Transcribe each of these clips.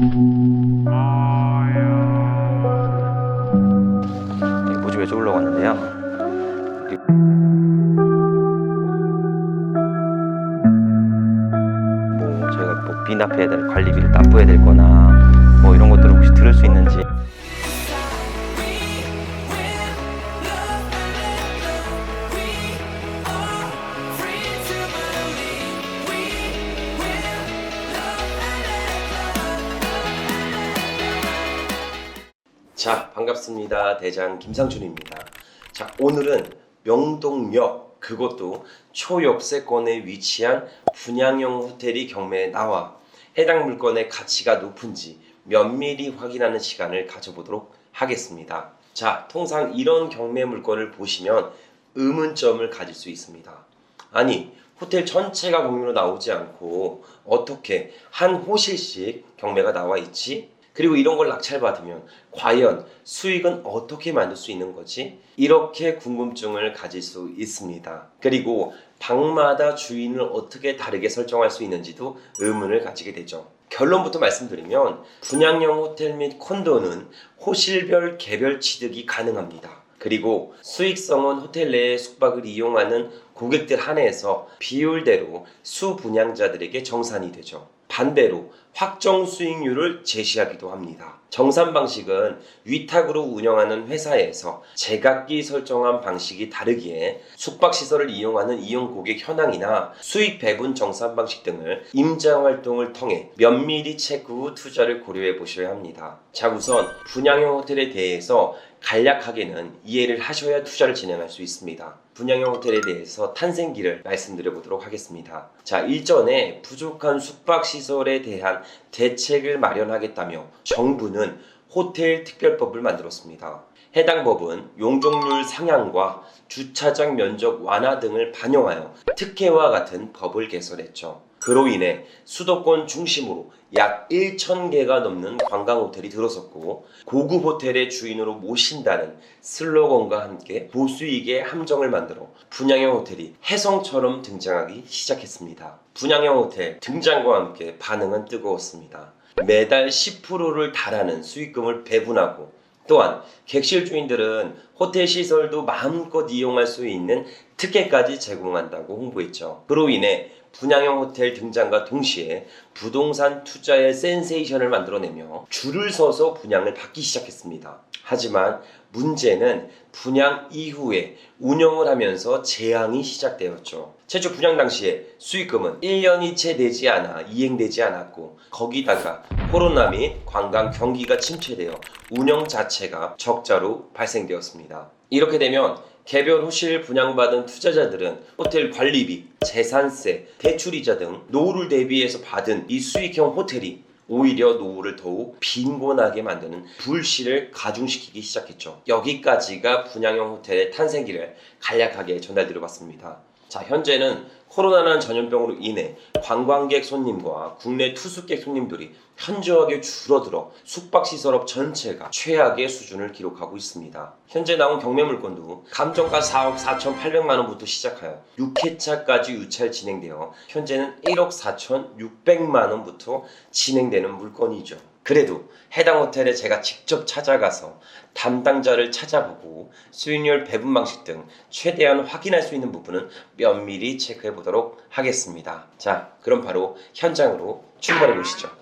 네, 모집에 쫄러 왔는데요. 뭐 저희가 뭐 비납해야 될 관리비를 납부해야 될 거나 뭐 이런 것들을 혹시 들을 수 있는지 반갑습니다. 대장 김상준입니다. 자 오늘은 명동역 그것도 초역세권에 위치한 분양형 호텔이 경매에 나와 해당 물건의 가치가 높은지 면밀히 확인하는 시간을 가져보도록 하겠습니다. 자 통상 이런 경매 물건을 보시면 의문점을 가질 수 있습니다. 아니 호텔 전체가 공유로 나오지 않고 어떻게 한 호실씩 경매가 나와 있지? 그리고 이런 걸 낙찰받으면 과연 수익은 어떻게 만들 수 있는 거지? 이렇게 궁금증을 가질 수 있습니다. 그리고 방마다 주인을 어떻게 다르게 설정할 수 있는지도 의문을 가지게 되죠. 결론부터 말씀드리면 분양형 호텔 및 콘도는 호실별 개별 취득이 가능합니다. 그리고 수익성은 호텔 내의 숙박을 이용하는 고객들 한해서 비율대로 수 분양자들에게 정산이 되죠. 반대로 확정 수익률을 제시하기도 합니다. 정산 방식은 위탁으로 운영하는 회사에서 제각기 설정한 방식이 다르기에 숙박시설을 이용하는 이용 고객 현황이나 수익 배분 정산 방식 등을 임장 활동을 통해 면밀히 체크 후 투자를 고려해 보셔야 합니다. 자, 우선 분양형 호텔에 대해서 간략하게는 이해를 하셔야 투자를 진행할 수 있습니다. 분양형 호텔에 대해서 탄생기를 말씀드려 보도록 하겠습니다. 자, 일전에 부족한 숙박시설에 대한 대책을 마련하겠다며 정부는 호텔 특별법을 만들었습니다. 해당 법은 용적률 상향과 주차장 면적 완화 등을 반영하여 특혜와 같은 법을 개설했죠. 그로 인해 수도권 중심으로 약 1,000개가 넘는 관광 호텔이 들어섰고 고급 호텔의 주인으로 모신다는 슬로건과 함께 보수익의 함정을 만들어 분양형 호텔이 혜성처럼 등장하기 시작했습니다. 분양형 호텔 등장과 함께 반응은 뜨거웠습니다. 매달 10%를 달하는 수익금을 배분하고 또한 객실 주인들은 호텔 시설도 마음껏 이용할 수 있는 특혜까지 제공한다고 홍보했죠. 그로 인해 분양형 호텔 등장과 동시에 부동산 투자의 센세이션을 만들어내며 줄을 서서 분양을 받기 시작했습니다. 하지만 문제는 분양 이후에 운영을 하면서 재앙이 시작되었죠. 최초 분양 당시에 수익금은 1년이 채 되지 않아 이행되지 않았고 거기다가 코로나 및 관광 경기가 침체되어 운영 자체가 적자로 발생되었습니다. 이렇게 되면 개별 호실 분양받은 투자자들은 호텔 관리비, 재산세, 대출이자 등 노후를 대비해서 받은 이 수익형 호텔이 오히려 노후를 더욱 빈곤하게 만드는 불씨를 가중시키기 시작했죠. 여기까지가 분양형 호텔의 탄생기를 간략하게 전달드려봤습니다. 자, 현재는 코로나라는 전염병으로 인해 관광객 손님과 국내 투숙객 손님들이 현저하게 줄어들어 숙박시설업 전체가 최악의 수준을 기록하고 있습니다. 현재 나온 경매 물건도 감정가 4억 4,800만 원부터 시작하여 6회차까지 유찰 진행되어 현재는 1억 4,600만 원부터 진행되는 물건이죠. 그래도 해당 호텔에 제가 직접 찾아가서 담당자를 찾아보고 수익률 배분 방식 등 최대한 확인할 수 있는 부분은 면밀히 체크해 보도록 하겠습니다. 자, 그럼 바로 현장으로 출발해 보시죠.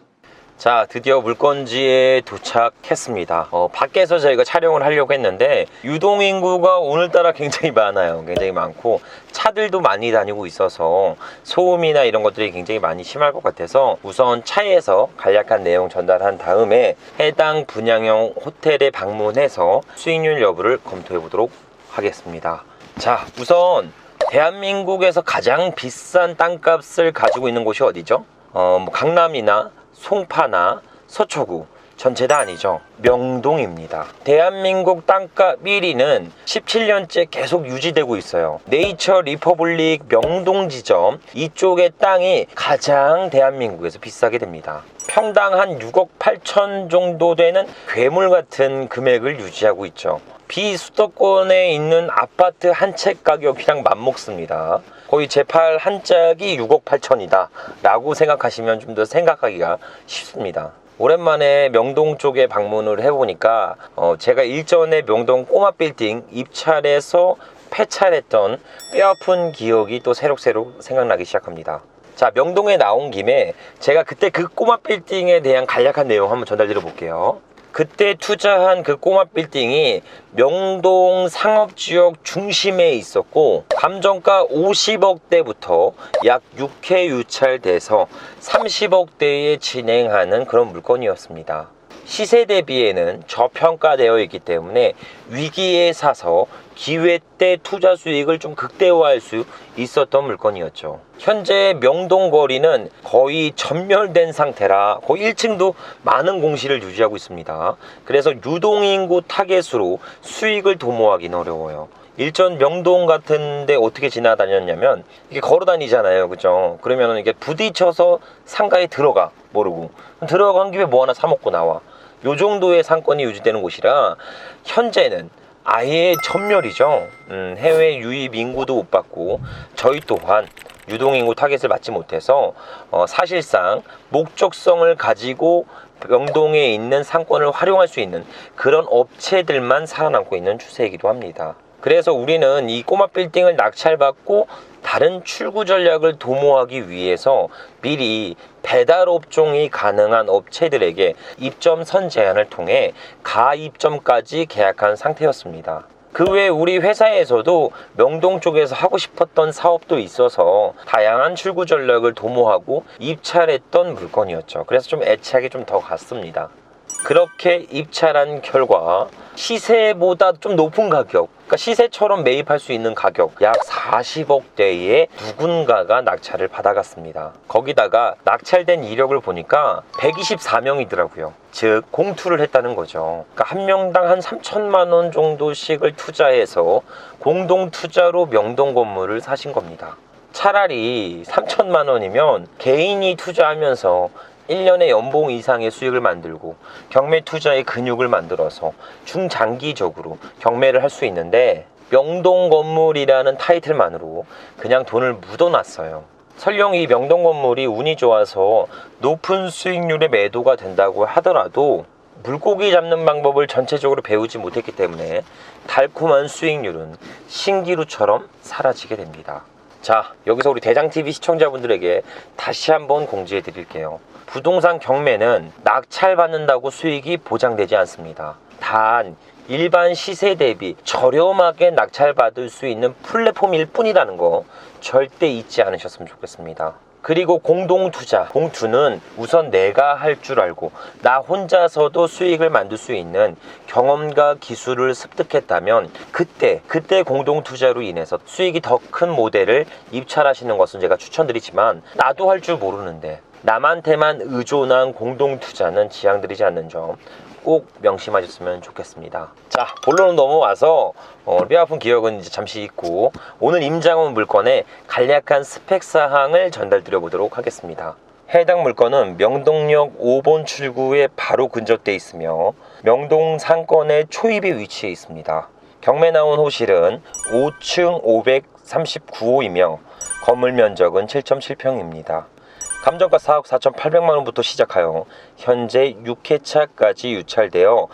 자, 드디어 물건지에 도착했습니다. 어, 밖에서 저희가 촬영을 하려고 했는데 유동 인구가 오늘따라 굉장히 많아요. 굉장히 많고 차들도 많이 다니고 있어서 소음이나 이런 것들이 굉장히 많이 심할 것 같아서 우선 차에서 간략한 내용 전달한 다음에 해당 분양형 호텔에 방문해서 수익률 여부를 검토해 보도록 하겠습니다. 자, 우선 대한민국에서 가장 비싼 땅값을 가지고 있는 곳이 어디죠? 어, 뭐 강남이나 송파나 서초구 전체 다 아니죠. 명동입니다. 대한민국 땅값 1위는 17년째 계속 유지되고 있어요. 네이처 리퍼블릭 명동 지점 이쪽의 땅이 가장 대한민국에서 비싸게 됩니다. 평당 한 6억 8천 정도 되는 괴물 같은 금액을 유지하고 있죠. 비수도권에 있는 아파트 한 채 가격이랑 맞먹습니다. 거의 제8 한 짝이 6억 8천이다 라고 생각하시면 좀 더 생각하기가 쉽습니다. 오랜만에 명동 쪽에 방문을 해보니까 어, 제가 일전에 명동 꼬마 빌딩 입찰해서 폐찰했던 뼈아픈 기억이 또 새록새록 생각나기 시작합니다. 자 명동에 나온 김에 제가 그때 그 꼬마 빌딩에 대한 간략한 내용 한번 전달드려 볼게요. 그때 투자한 그 꼬마 빌딩이 명동 상업지역 중심에 있었고 감정가 50억대부터 약 6회 유찰돼서 30억대에 진행하는 그런 물건이었습니다. 시세 대비에는 저평가되어 있기 때문에 위기에 사서 기회 때 투자 수익을 좀 극대화할 수 있었던 물건이었죠. 현재 명동 거리는 거의 전멸된 상태라 거의 1층도 많은 공시를 유지하고 있습니다. 그래서 유동인구 타겟으로 수익을 도모하기는 어려워요. 일전 명동 같은데 어떻게 지나다녔냐면 이게 걸어 다니잖아요, 그죠? 그러면 이게 부딪혀서 상가에 들어가 모르고 들어간 김에 뭐 하나 사 먹고 나와. 요 정도의 상권이 유지되는 곳이라 현재는 아예 전멸이죠. 음, 해외 유입 인구도 못 받고 저희 또한 유동 인구 타겟을 맞지 못해서 어, 사실상 목적성을 가지고 명동에 있는 상권을 활용할 수 있는 그런 업체들만 살아남고 있는 추세이기도 합니다. 그래서 우리는 이 꼬마 빌딩을 낙찰받고 다른 출구 전략을 도모하기 위해서 미리 배달 업종이 가능한 업체들에게 입점선 제한을 통해 가입점까지 계약한 상태였습니다. 그 외에 우리 회사에서도 명동 쪽에서 하고 싶었던 사업도 있어서 다양한 출구 전략을 도모하고 입찰했던 물건이었죠. 그래서 좀 애착이 좀 더 갔습니다. 그렇게 입찰한 결과 시세보다 좀 높은 가격, 그러니까 시세처럼 매입할 수 있는 가격 약 40억대의 누군가가 낙찰을 받아갔습니다. 거기다가 낙찰된 이력을 보니까 124명이더라고요. 즉 공투를 했다는 거죠. 그러니까 한 명당 한 3천만 원 정도씩을 투자해서 공동 투자로 명동 건물을 사신 겁니다. 차라리 3천만 원이면 개인이 투자하면서 1년에 연봉 이상의 수익을 만들고 경매 투자의 근육을 만들어서 중장기적으로 경매를 할 수 있는데 명동 건물이라는 타이틀만으로 그냥 돈을 묻어놨어요. 설령 이 명동 건물이 운이 좋아서 높은 수익률의 매도가 된다고 하더라도 물고기 잡는 방법을 전체적으로 배우지 못했기 때문에 달콤한 수익률은 신기루처럼 사라지게 됩니다. 자, 여기서 우리 대장TV 시청자분들에게 다시 한번 공지해 드릴게요. 부동산 경매는 낙찰받는다고 수익이 보장되지 않습니다. 단, 일반 시세 대비 저렴하게 낙찰받을 수 있는 플랫폼일 뿐이라는 거 절대 잊지 않으셨으면 좋겠습니다. 그리고 공동 투자, 공투는 우선 내가 할 줄 알고 나 혼자서도 수익을 만들 수 있는 경험과 기술을 습득했다면 그때 그때 공동 투자로 인해서 수익이 더 큰 모델을 입찰하시는 것은 제가 추천드리지만 나도 할 줄 모르는데 남한테만 의존한 공동 투자는 지향드리지 않는 점 꼭 명심하셨으면 좋겠습니다. 자, 본론은 넘어와서 어, 뼈 아픈 기억은 이제 잠시 잊고 오늘 임장원 물건의 간략한 스펙 사항을 전달드려 보도록 하겠습니다. 해당 물건은 명동역 5번 출구에 바로 근접돼 있으며 명동 상권의 초입에 위치해 있습니다. 경매 나온 호실은 5층 539호이며 건물 면적은 7.7평입니다. 감정가 4억 4,800만 원부터 시작하여 현재 6회차까지 유찰되어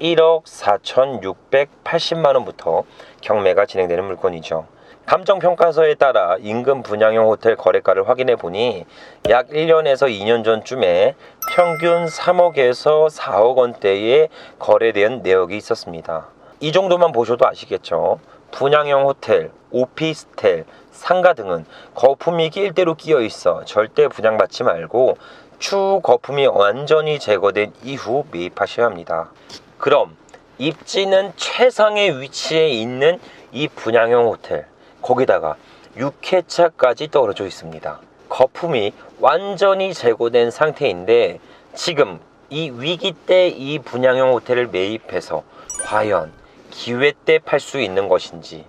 1억 4,680만 원부터 경매가 진행되는 물건이죠. 감정 평가서에 따라 인근 분양형 호텔 거래가를 확인해 보니 약 1년에서 2년 전쯤에 평균 3억에서 4억 원대의 거래된 내역이 있었습니다. 이 정도만 보셔도 아시겠죠. 분양형 호텔, 오피스텔, 상가 등은 거품이 낄대로 끼어 있어 절대 분양받지 말고 추후 거품이 완전히 제거된 이후 매입하셔야 합니다. 그럼 입지는 최상의 위치에 있는 이 분양형 호텔 거기다가 6회차까지 떨어져 있습니다. 거품이 완전히 제거된 상태인데 지금 이 위기 때 이 분양형 호텔을 매입해서 과연 기회 때 팔 수 있는 것인지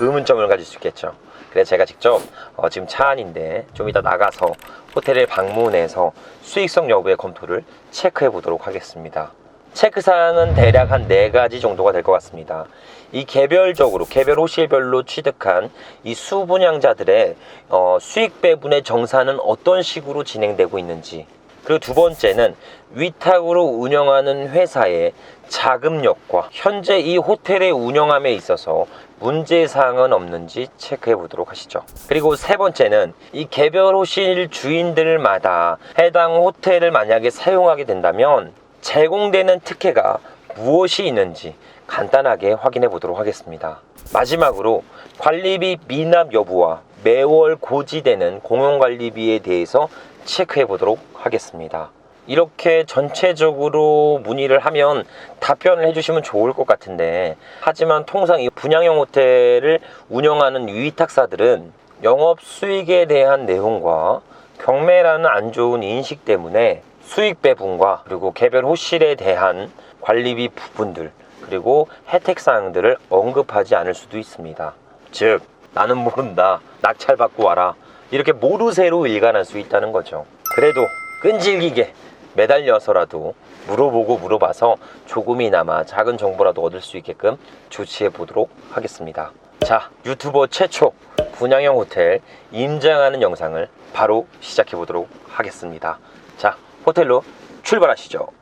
의문점을 가질 수 있겠죠. 그래서 제가 직접 어, 지금 차 안인데 좀 이따 나가서 호텔을 방문해서 수익성 여부의 검토를 체크해 보도록 하겠습니다. 체크 사항은 대략 한 네 가지 정도가 될 것 같습니다. 이 개별적으로 개별 호실별로 취득한 이 수분양자들의 어, 수익 배분의 정산은 어떤 식으로 진행되고 있는지 그리고 두 번째는 위탁으로 운영하는 회사의 자금력과 현재 이 호텔의 운영함에 있어서 문제 사항은 없는지 체크해 보도록 하시죠. 그리고 세 번째는 이 개별 호실 주인들마다 해당 호텔을 만약에 사용하게 된다면 제공되는 특혜가 무엇이 있는지 간단하게 확인해 보도록 하겠습니다. 마지막으로 관리비 미납 여부와 매월 고지되는 공용관리비에 대해서 체크해 보도록 하겠습니다. 이렇게 전체적으로 문의를 하면 답변을 해주시면 좋을 것 같은데 하지만 통상 이 분양형 호텔을 운영하는 위탁사들은 영업 수익에 대한 내용과 경매라는 안 좋은 인식 때문에 수익 배분과 그리고 개별 호실에 대한 관리비 부분들 그리고 혜택 사항들을 언급하지 않을 수도 있습니다. 즉 나는 모른다 낙찰 받고 와라 이렇게 모르쇠로 일관할 수 있다는 거죠. 그래도 끈질기게 매달려서라도 물어보고 물어봐서 조금이나마 작은 정보라도 얻을 수 있게끔 조치해 보도록 하겠습니다. 자, 유튜버 최초 분양형 호텔 임장하는 영상을 바로 시작해 보도록 하겠습니다. 자, 호텔로 출발하시죠.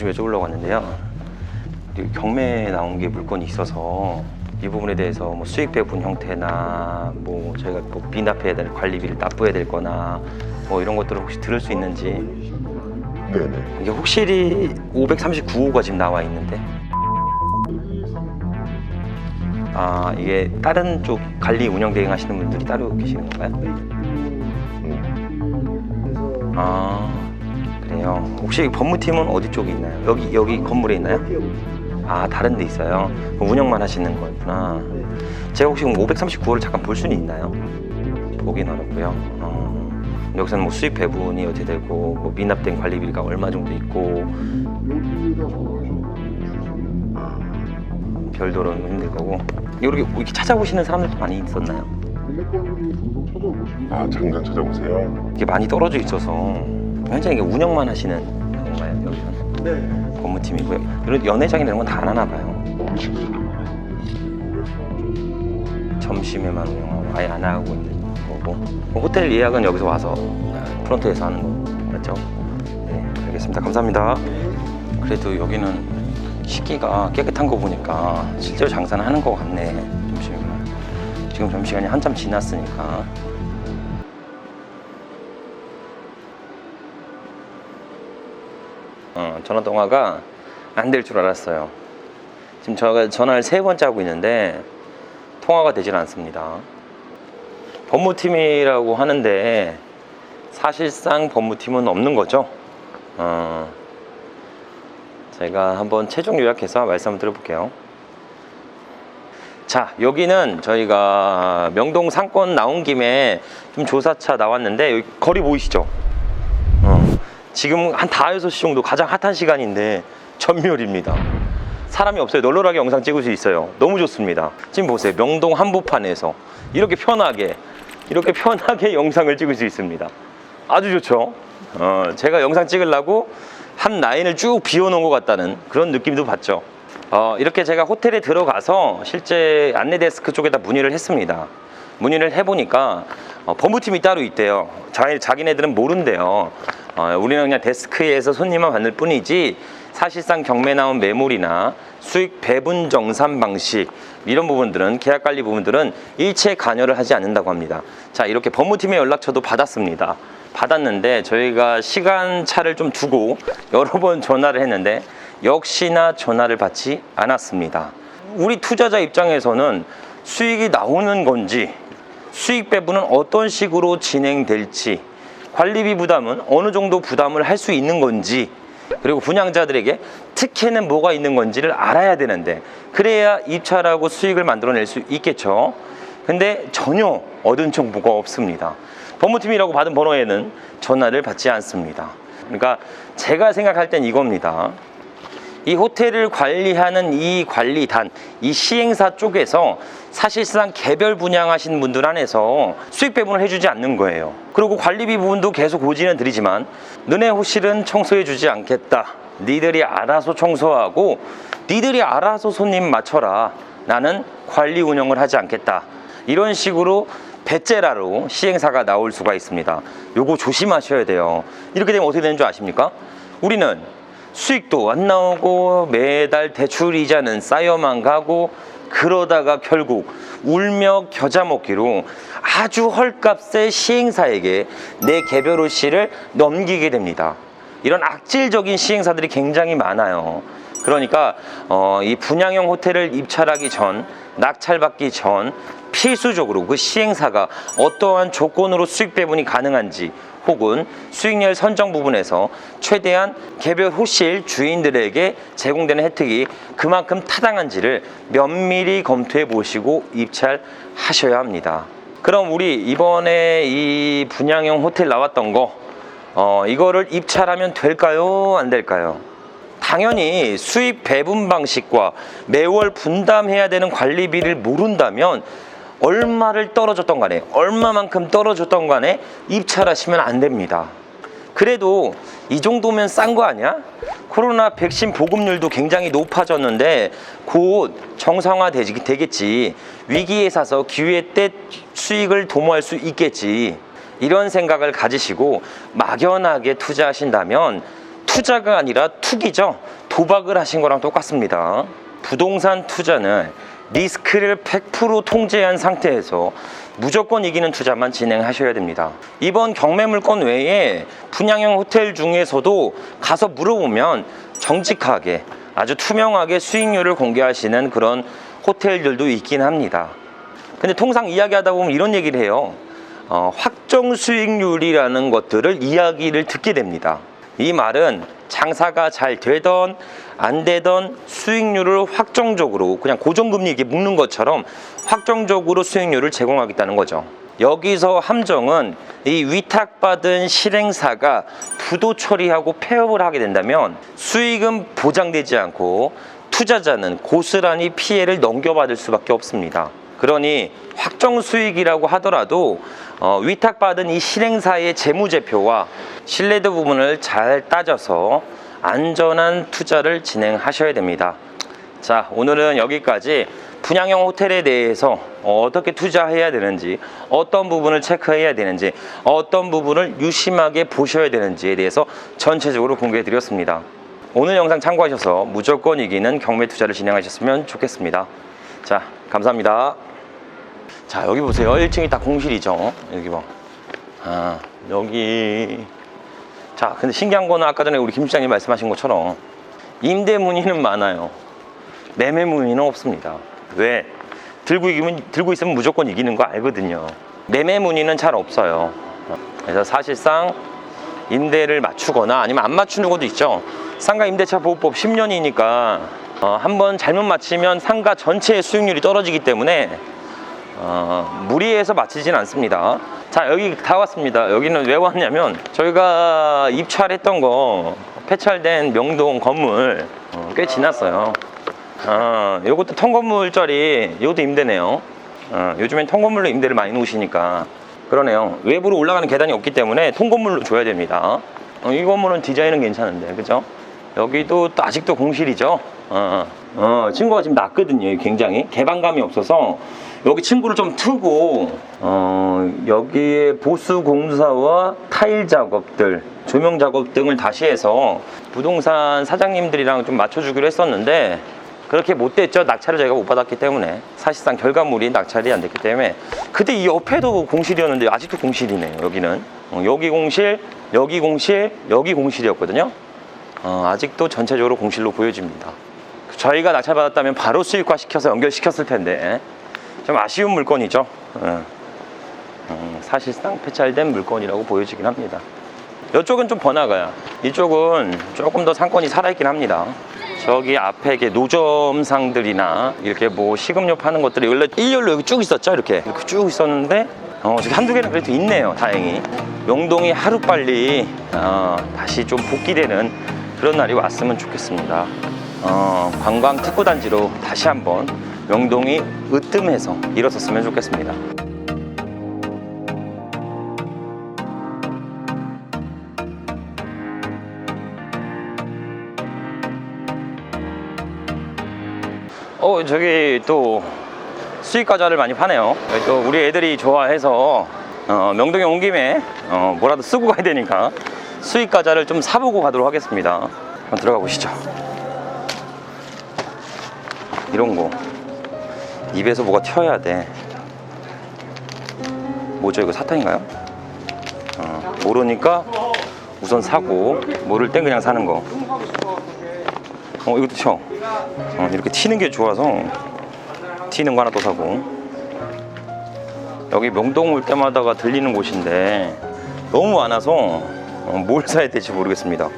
뭐좀 여쭤보려고 왔는데요. 이 경매에 나온 게 물건이 있어서 이 부분에 대해서 뭐 수익 배분 형태나 뭐 저희가 뭐 미납해야 될 관리비를 납부해야 될 거나 뭐 이런 것들을 혹시 들을 수 있는지 네네. 이게 혹시 539호가 지금 나와 있는데 아 이게 다른 쪽 관리 운영 대행 하시는 분들이 따로 계시는 건가요? 아 그래요 혹시 법무팀은 어디 쪽에 있나요? 여기 여기 건물에 있나요? 아 다른 데 있어요 운영만 하시는 거구나 제가 혹시 539호를 잠깐 볼 수는 있나요? 보긴 어렵고요 어, 여기서는 뭐 수익 배분이 어떻게 되고 뭐 미납된 관리비가 얼마 정도 있고 별도로는 힘들 거고 이렇게 이렇게 찾아보시는 사람들도 많이 있었나요? 아 잠깐 찾아보세요. 이게 많이 떨어져 있어서 현재 이게 운영만 하시는 건가요 여기서는? 네. 법무팀이고요. 이런 연회장이나 이런 건다 안 하나 봐요. 점심에만 운영하고 아예 안 하고 있는 거고. 뭐 호텔 예약은 여기서 와서 프런트에서 하는 거. 맞죠? 네 알겠습니다. 감사합니다. 그래도 여기는 식기가 깨끗한 거 보니까 실제로 장사는 하는 거 같네 점심에만 지금 점심시간이 한참 지났으니까 어, 전화 통화가 안 될 줄 알았어요. 지금 제가 전화를 세 번째 하고 있는데 통화가 되질 않습니다. 법무팀이라고 하는데 사실상 법무팀은 없는 거죠. 어, 제가 한번 최종 요약해서 말씀을 드려볼게요. 자, 여기는 저희가 명동 상권 나온 김에 좀 조사차 나왔는데 여기 거리 보이시죠? 어, 지금 한 5, 6시 정도 가장 핫한 시간인데 전멸입니다. 사람이 없어요. 널널하게 영상 찍을 수 있어요. 너무 좋습니다. 지금 보세요. 명동 한복판에서 이렇게 편하게 이렇게 편하게 영상을 찍을 수 있습니다. 아주 좋죠. 어, 제가 영상 찍으려고 한 라인을 쭉 비워놓은 것 같다는 그런 느낌도 받죠. 어, 이렇게 제가 호텔에 들어가서 실제 안내 데스크 쪽에다 문의를 했습니다. 문의를 해보니까 어, 법무팀이 따로 있대요. 자, 자기네들은 모른대요. 어, 우리는 그냥 데스크에서 손님만 받을 뿐이지 사실상 경매 나온 매물이나 수익 배분 정산 방식 이런 부분들은 계약 관리 부분들은 일체 관여를 하지 않는다고 합니다. 자 이렇게 법무팀의 연락처도 받았습니다. 받았는데 저희가 시간 차를 좀 두고 여러 번 전화를 했는데 역시나 전화를 받지 않았습니다. 우리 투자자 입장에서는 수익이 나오는 건지 수익 배분은 어떤 식으로 진행될지 관리비 부담은 어느 정도 부담을 할 수 있는 건지 그리고 분양자들에게 특혜는 뭐가 있는 건지를 알아야 되는데 그래야 입찰하고 수익을 만들어낼 수 있겠죠. 근데 전혀 얻은 정보가 없습니다. 법무팀이라고 받은 번호에는 전화를 받지 않습니다. 그러니까 제가 생각할 땐 이겁니다. 이 호텔을 관리하는 이 관리단, 이 시행사 쪽에서 사실상 개별 분양하신 분들 안에서 수익 배분을 해주지 않는 거예요. 그리고 관리비 부분도 계속 고지는 드리지만 너네 호실은 청소해주지 않겠다. 니들이 알아서 청소하고 니들이 알아서 손님 맞춰라. 나는 관리 운영을 하지 않겠다. 이런 식으로 배째라로 시행사가 나올 수가 있습니다. 요거 조심하셔야 돼요. 이렇게 되면 어떻게 되는 줄 아십니까? 우리는 수익도 안 나오고 매달 대출 이자는 쌓여만 가고 그러다가 결국 울며 겨자 먹기로 아주 헐값의 시행사에게 내 개별 호시를 넘기게 됩니다. 이런 악질적인 시행사들이 굉장히 많아요. 그러니까 어, 이 분양형 호텔을 입찰하기 전, 낙찰받기 전 필수적으로 그 시행사가 어떠한 조건으로 수익 배분이 가능한지 혹은 수익률 선정 부분에서 최대한 개별 호실 주인들에게 제공되는 혜택이 그만큼 타당한지를 면밀히 검토해 보시고 입찰하셔야 합니다. 그럼 우리 이번에 이 분양형 호텔 나왔던 거 어, 이거를 입찰하면 될까요? 안 될까요? 당연히 수입 배분 방식과 매월 분담해야 되는 관리비를 모른다면 얼마를 떨어졌던 간에 얼마만큼 떨어졌던 간에 입찰하시면 안 됩니다. 그래도 이 정도면 싼 거 아니야? 코로나 백신 보급률도 굉장히 높아졌는데 곧 정상화 되겠지. 위기에 사서 기회 때 수익을 도모할 수 있겠지. 이런 생각을 가지시고 막연하게 투자하신다면 투자가 아니라 투기죠. 도박을 하신 거랑 똑같습니다. 부동산 투자는 리스크를 100% 통제한 상태에서 무조건 이기는 투자만 진행하셔야 됩니다. 이번 경매 물건 외에 분양형 호텔 중에서도 가서 물어보면 정직하게 아주 투명하게 수익률을 공개하시는 그런 호텔들도 있긴 합니다. 근데 통상 이야기하다 보면 이런 얘기를 해요. 어, 확정 수익률이라는 것들을 이야기를 듣게 됩니다. 이 말은 장사가 잘 되던 안 되던 수익률을 확정적으로 그냥 고정금리 이렇게 묶는 것처럼 확정적으로 수익률을 제공하겠다는 거죠. 여기서 함정은 이 위탁받은 실행사가 부도 처리하고 폐업을 하게 된다면 수익은 보장되지 않고 투자자는 고스란히 피해를 넘겨받을 수밖에 없습니다. 그러니 확정 수익이라고 하더라도 어, 위탁받은 이 실행사의 재무제표와 신뢰도 부분을 잘 따져서 안전한 투자를 진행하셔야 됩니다. 자, 오늘은 여기까지 분양형 호텔에 대해서 어떻게 투자해야 되는지, 어떤 부분을 체크해야 되는지, 어떤 부분을 유심하게 보셔야 되는지에 대해서 전체적으로 공개해 드렸습니다. 오늘 영상 참고하셔서 무조건 이기는 경매 투자를 진행하셨으면 좋겠습니다. 자, 감사합니다. 자, 여기 보세요. 1층이 다 공실이죠. 여기 봐. 아, 여기. 자, 근데 신기한 거는 아까 전에 우리 김 시장님 말씀하신 것처럼 임대 문의는 많아요. 매매 문의는 없습니다. 왜? 들고 이기면 들고 있으면 무조건 이기는 거 알거든요. 매매 문의는 잘 없어요. 그래서 사실상 임대를 맞추거나 아니면 안 맞추는 것도 있죠. 상가 임대차 보호법 10년이니까 어, 한번 잘못 맞히면 상가 전체의 수익률이 떨어지기 때문에 어, 무리해서 맞히진 않습니다. 자 여기 다 왔습니다. 여기는 왜 왔냐면 저희가 입찰했던 거 폐찰된 명동 건물 어, 꽤 지났어요. 어, 요것도 통건물짜리 이것도 임대네요. 어, 요즘엔 통건물로 임대를 많이 놓으시니까 그러네요. 외부로 올라가는 계단이 없기 때문에 통건물로 줘야 됩니다. 어, 이 건물은 디자인은 괜찮은데 그죠? 여기도 또 아직도 공실이죠. 어, 어, 친구가 지금 낮거든요. 굉장히 개방감이 없어서 여기 친구를 좀 트고 어, 여기에 보수 공사와 타일 작업들, 조명 작업 등을 다시 해서 부동산 사장님들이랑 좀 맞춰주기로 했었는데 그렇게 못 됐죠. 낙찰을 저희가 못 받았기 때문에 사실상 결과물이 낙찰이 안 됐기 때문에 그때 이 옆에도 공실이었는데 아직도 공실이네요. 여기는 어, 여기 공실, 여기 공실, 여기 공실이었거든요. 어, 아직도 전체적으로 공실로 보여집니다. 저희가 낙찰받았다면 바로 수익화 시켜서 연결시켰을 텐데 좀 아쉬운 물건이죠. 어. 음, 사실상 폐찰된 물건이라고 보여지긴 합니다. 이쪽은 좀 번화가야. 이쪽은 조금 더 상권이 살아있긴 합니다. 저기 앞에 이게 노점상들이나 이렇게 뭐 식음료 파는 것들이 원래 일렬로 여기 쭉 있었죠. 이렇게 이렇게 쭉 있었는데 어, 저기 한두 개는 그래도 있네요. 다행히. 명동이 하루빨리 어, 다시 좀 복귀되는 그런 날이 왔으면 좋겠습니다. 어, 관광 특구단지로 다시 한번 명동이 으뜸해서 일어섰으면 좋겠습니다. 어 저기 또 수익 과자를 많이 파네요. 또 우리 애들이 좋아해서 어, 명동에 온 김에 어, 뭐라도 쓰고 가야 되니까 수익 과자를 좀 사보고 가도록 하겠습니다. 한번 들어가 보시죠. 이런 거 입에서 뭐가 튀어야 돼. 뭐죠 이거 사탕인가요? 어, 모르니까 우선 사고 모를 땐 그냥 사는 거. 어 이것도 튀어. 어, 이렇게 튀는 게 좋아서 튀는 거 하나 또 사고. 여기 명동 올 때마다가 들리는 곳인데 너무 많아서 어, 뭘 사야 될지 모르겠습니다.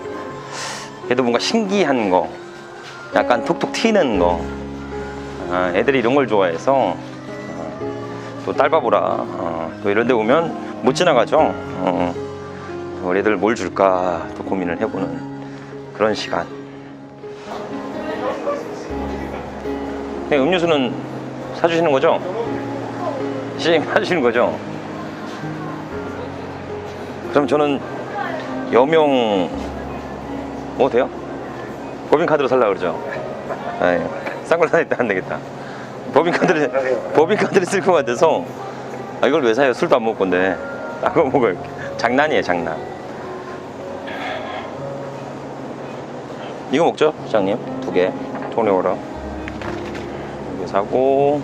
그래도 뭔가 신기한 거, 약간 톡톡 튀는 거. 아, 애들이 이런 걸 좋아해서 어, 또 딸바보라 어, 또 이런 데 오면 못 지나가죠. 어, 우리 애들 뭘 줄까 또 고민을 해보는 그런 시간. 네, 음료수는 사주시는 거죠? 시장님 사주시는 거죠? 그럼 저는 여명 뭐 돼요? 법인카드로 살라 그러죠? 네, 싼걸 사니까 안 되겠다. 법인카드를 법인카드를 쓸 것 같아서 아, 이걸 왜 사요? 술도 안 먹을 건데. 아, 그거 먹어요. 장난이에요, 장난. 이거 먹죠, 시장님? 두 개. 토니오라. 이거 사고